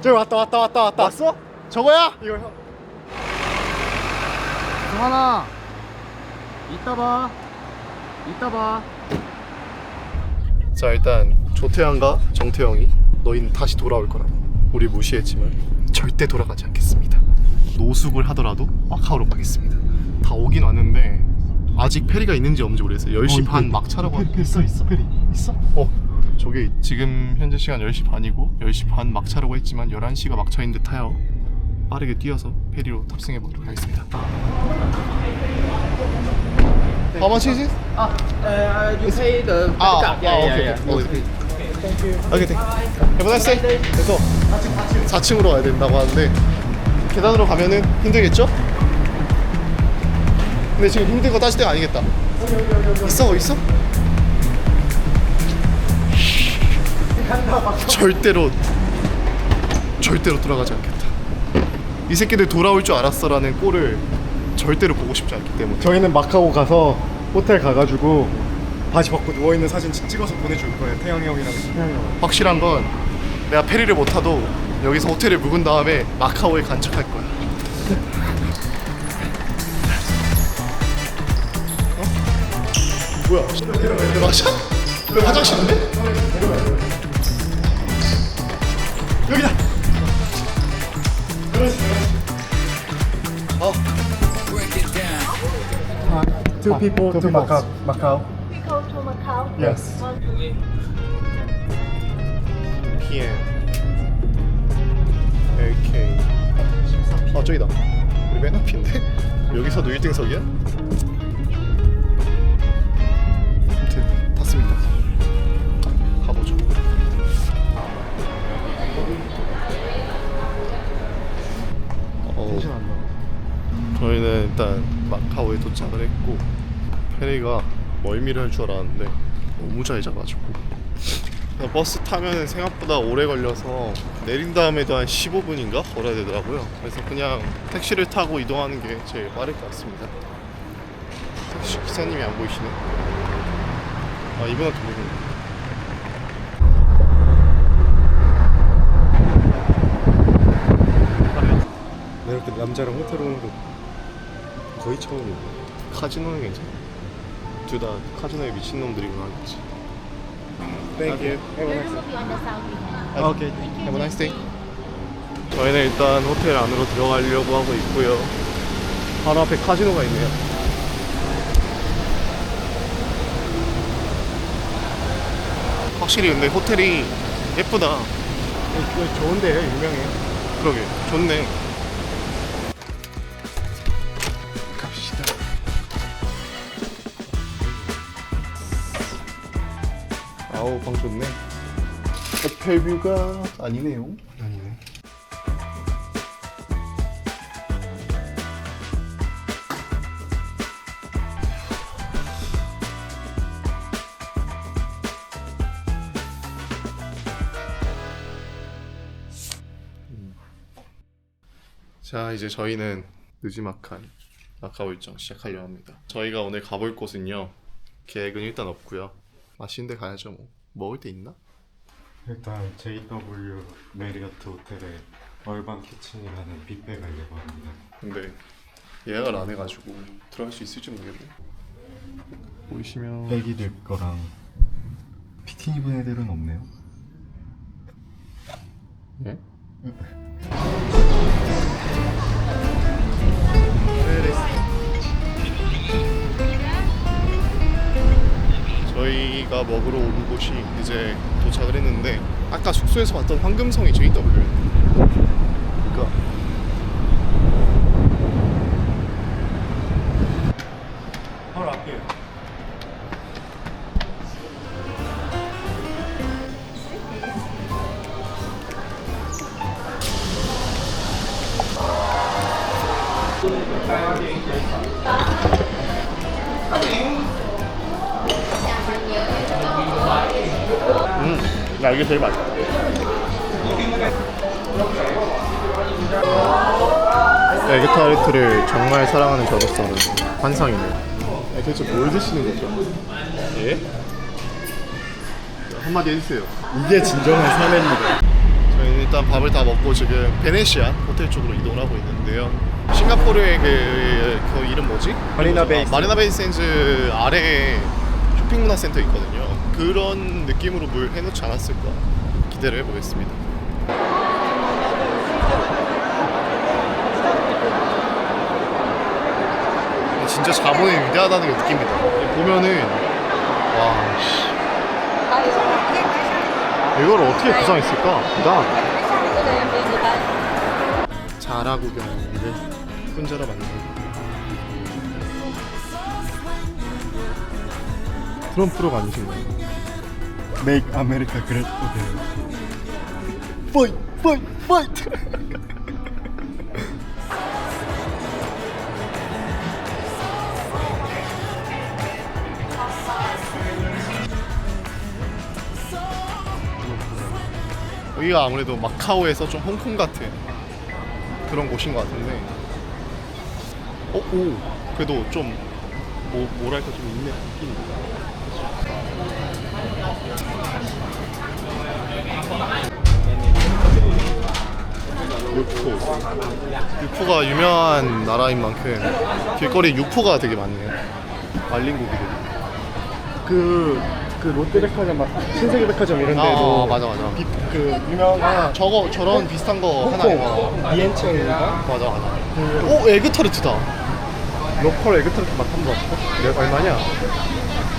저기 왔다 왔다 왔다 왔다. 왔어? 저거야? 이거 형. 하나 이따 봐. 이따 봐. 자 일단 조태양과 정태영이 너희는 다시 돌아올 거라고 우리 무시했지만 절대 돌아가지 않겠습니다. 노숙을 하더라도 마카오로 가겠습니다. 다 오긴 왔는데 아직 페리가 있는지 없는지 모르겠어요. 10시 반 막 차라고 하는데 있어 있어 페리 있어? 어 저게 지금 현재 시간 10시 반이고 10시 반 막차라고 했지만 11시가 막차인 듯하여 빠르게 뛰어서 페리로 탑승해 보도록 하겠습니다 How much is it? Uh, you pay the Ah, card. Yeah, ah, yeah, okay, yeah. okay. Okay. 오케이 땡 Have a nice day 그래서 4층으로 가야 된다고 하는데 계단으로 가면은 힘들겠죠? 근데 지금 힘든 거 따질 때가 아니겠다 있어? 있어? 절대로 절대로 돌아가지 않겠다 이 새끼들 돌아올 줄 알았어라는 꼴을 절대로 보고 싶지 않기 때문에 저희는 마카오 가서 호텔 가가지고 바지 벗고 누워 있는 사진 찍- 찍어서 보내줄 거예요 태영이 형이랑 태영이 형 확실한 건 내가 페리를 못 타도 여기서 호텔을 묵은 다음에 마카오에 간척할 거야. 어? 뭐야? 내 막샷? 왜 화장실인데? 여기다. 어, Two people to Macau Macau We go to Macau. Yes PM. LK. 아 저기다. 우리 맨 앞인데? 여기서도 1등석이야? 어, 텐션 안 나와 저희는 일단 마카오에 도착을 했고 페리가 멀미를 할 줄 알았는데 너무 잘 자가지고. 버스 타면 생각보다 오래 걸려서 내린 다음에도 한 15분인가 걸어야 되더라고요. 그래서 그냥 택시를 타고 이동하는 게 제일 빠를 것 같습니다. 택시 기사님이 안 보이시네. 아 이분한테 나 이렇게 남자랑 호텔 오는 거 거의 처음이야 카지노는 괜찮아 둘 다 카지노에 미친 놈들이구나 하겠지 Thank you on the south end. 아, 오케이. Have a nice day. 저희는 일단 호텔 안으로 들어가려고 하고 있고요. 바로 앞에 카지노가 있네요. 확실히 근데 호텔이 예쁘다. 이거 좋은데 유명해 그러게 좋네. 방 좋네. 호텔 뷰가 아니네요. 아니네 자 이제 저희는 느지막한 마카오 일정 시작하려 합니다. 저희가 오늘 가볼 곳은요 계획은 일단 없고요. 맛있는 데 가야죠 뭐. 먹을 데 있나? 일단 JW 메리어트 호텔에 얼반 키친이라는 뷔페 가려고 합니다 근데 예약을 안 해가지고 들어갈 수 있을지 모르겠네. 보이시면 애기들 거랑 비키니 입은 애들은 없네요 예? 저희가 먹으러 온 곳이 이제 도착을 했는데 아까 숙소에서 봤던 황금성이 JW였는데 그러니까 바로 앞이에요 나 이게 제일 맛있어. 에그 타르트를 정말 사랑하는 저로서는 환상이네요. 아니, 도대체 뭘 드시는 거죠? 예? 한마디 해주세요. 이게 진정한 사내입니다 저희는 일단 밥을 다 먹고 지금 베네시아 호텔 쪽으로 이동을 하고 있는데요. 싱가포르의 그, 그 이름 뭐지? 마리나 베이 아, 마리나 베이 샌즈 아래에 쇼핑 문화 센터 있거든요. 그런 느낌으로 뭘 해놓지 않았을까 기대를 해보겠습니다. 진짜 자본이 위대하다는 게 느낍니다. 보면은 와 씨. 이걸 어떻게 구성했을까? 대단. 자라 구경인데 혼자라 만든. 트럼프로가 아니신가요? Make America Great Again. Fight, fight, fight. 여기가 아무래도 마카오에서 좀 홍콩 같은 그런 곳인 것 같은데 어? 오 그래도 좀 뭐, 뭐랄까 좀 있네 있긴 육포. 육포가 유명한 나라인 만큼 길거리 육포가 되게 많네요 말린 고기들. 그, 그 롯데백화점, 막 신세계백화점 이런 데도 아 맞아 맞아. 비, 그 유명한 저거 저런 비슷한 거 하나 홍콩 어. 비엔첸인가? 맞아 맞아. 오 에그타르트다 로컬 에그타르트 맛 한번? 네, 얼마냐?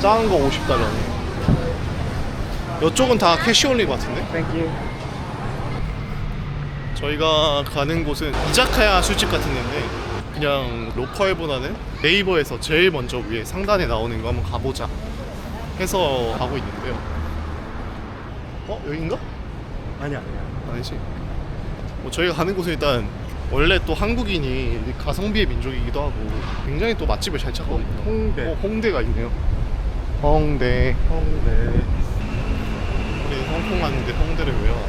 작은 거 50달러네 이쪽은 다 캐시온리 같은데? 땡큐 저희가 가는 곳은 이자카야 술집 같은 데인데 그냥 로컬보다는 네이버에서 제일 먼저 위에 상단에 나오는 거 한번 가보자 해서 가고 있는데요 어? 여긴가? 아니야 아니야 아니지 뭐 저희가 가는 곳은 일단 원래 또 한국인이 가성비의 민족이기도 하고 굉장히 또 맛집을 잘 찾거든요. 홍대. 어, 홍대가 있네요. 홍대. 홍대. 우리 홍콩 왔는데 홍대를 왜요?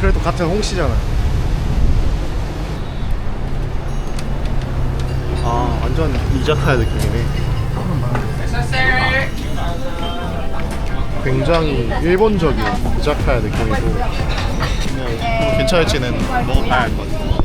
그래도 같은 홍씨잖아 아 완전 이자카야 느낌이네. 굉장히 일본적인 이자카야 느낌이고. 그냥 괜찮을지는 먹어봐야 할 것 같아요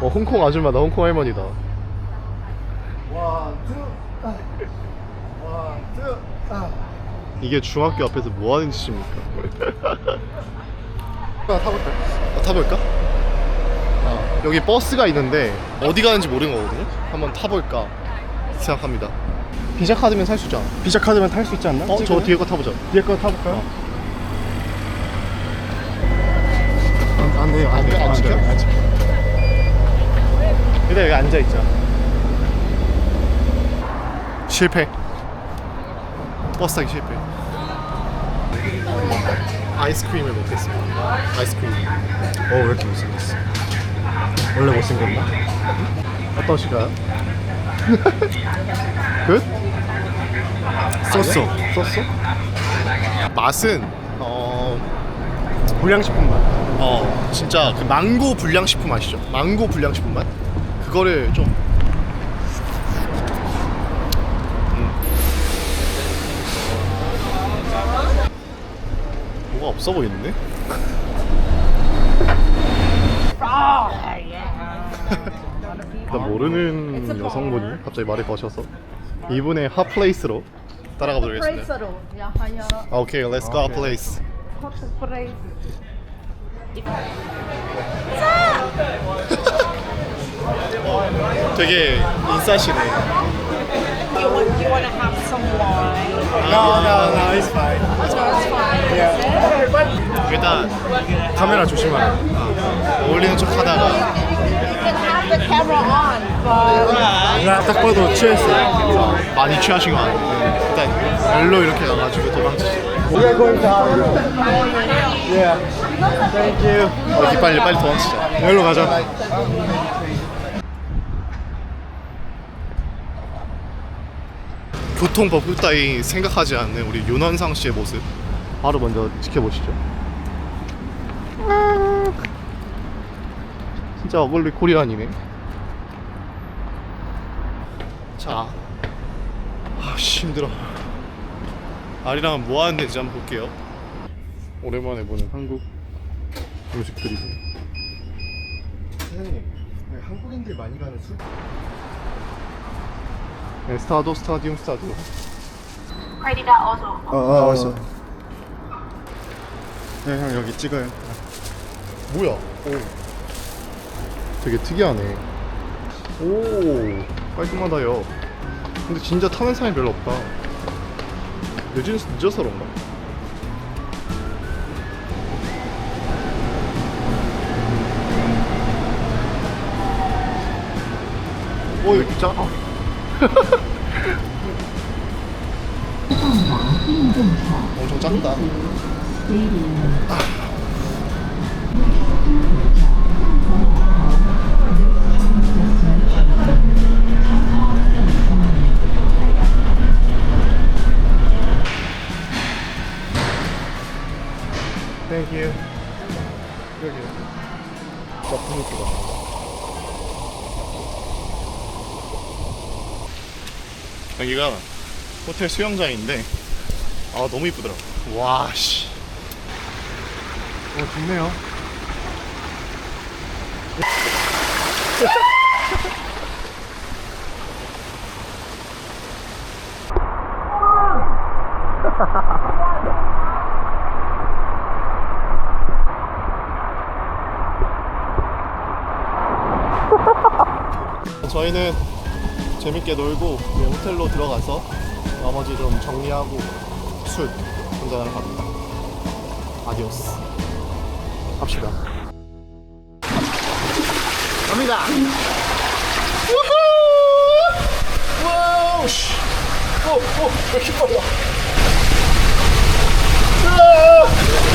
어 홍콩 아줌마다 홍콩 할머니다 이게 중학교 앞에서 뭐 하는 짓입니까? 하나 타볼까? 아, 타볼까? 아, 여기 버스가 있는데 어디 가는지 모르는 거거든요. 한번 타볼까 생각합니다. 비자 카드면 살 수 있잖아. 비자 카드면 탈 수 있지 않나? 어, 저? 뒤에 거 타보자. 뒤에 거 타볼까요? 어. 안, 안 돼요 안 돼, 안 지켜? 안 지켜 일단 여기 앉아 있자. 실패. 버스 타기 실패. 아이스크림을 먹겠습니다. 아이스크림. 어왜 이렇게 못생겼어 원래 못생겼나? 어떠실까요? 끝? 썼어. 썼어? 맛은 어, 불량식품 맛 어 진짜 그 망고 불량식품 아시죠? 망고 불량식품 맛? 그거를 좀 음. 뭐가 없어 보이는데? 나 모르는 여성분이 갑자기 말을 거셔서 이분의 핫플레이스로 따라가 보도록 하겠습니다. 프레이스로 야하야 아, 오케이, let's go 핫플레이스. 프레이스 되게 인싸시네. you want you want to have some wine? No, no, no, it's fine. So it's fine. Yeah. 일단 카메라 조심하라. 어울리는 척 하다가 the camera on, but 나딱 봐도 취했어요. 많이 취하신 거 아니에요? 일단 일로 이렇게 가가지고 도망치시고 We are going to Hollywood. Yeah. Thank you. 어디 빨리 빨리 도망치자 여기로 가자. 교통법규 따위 생각하지 않는 우리 윤원상 씨의 모습 바로 먼저 지켜보시죠 진짜 어글리 코리안이네 자 아씨 힘들어 아리랑은 뭐 하는 데인지 한번 볼게요 오랜만에 보는 한국 음식들이고 사장님, 한국인들 많이 가는 술. 네, 스타도 스타디움 스타디움 Credit card also. 어, 어, 왔어. 네, 형 여기 찍어요. 뭐야? 오. 되게 특이하네. 오, 깔끔하다요. 근데 진짜 타는 사람이 별로 없다. 늦은, 늦어서 그런가? 오, 이렇게 작아. 엄청 작다. Thank you. 여기. 나쁜 것보다. 여기가 호텔 수영장인데 아 너무 이쁘더라. 와 씨. 어, 좋네요. 저희는 재밌게 놀고 이제 호텔로 들어가서 나머지 좀 정리하고 술 한잔하러 갑니다. 아디오스. 갑시다. 갑니다. 우후! 와우! 오, 오, 왜 이렇게 빨라? 으아!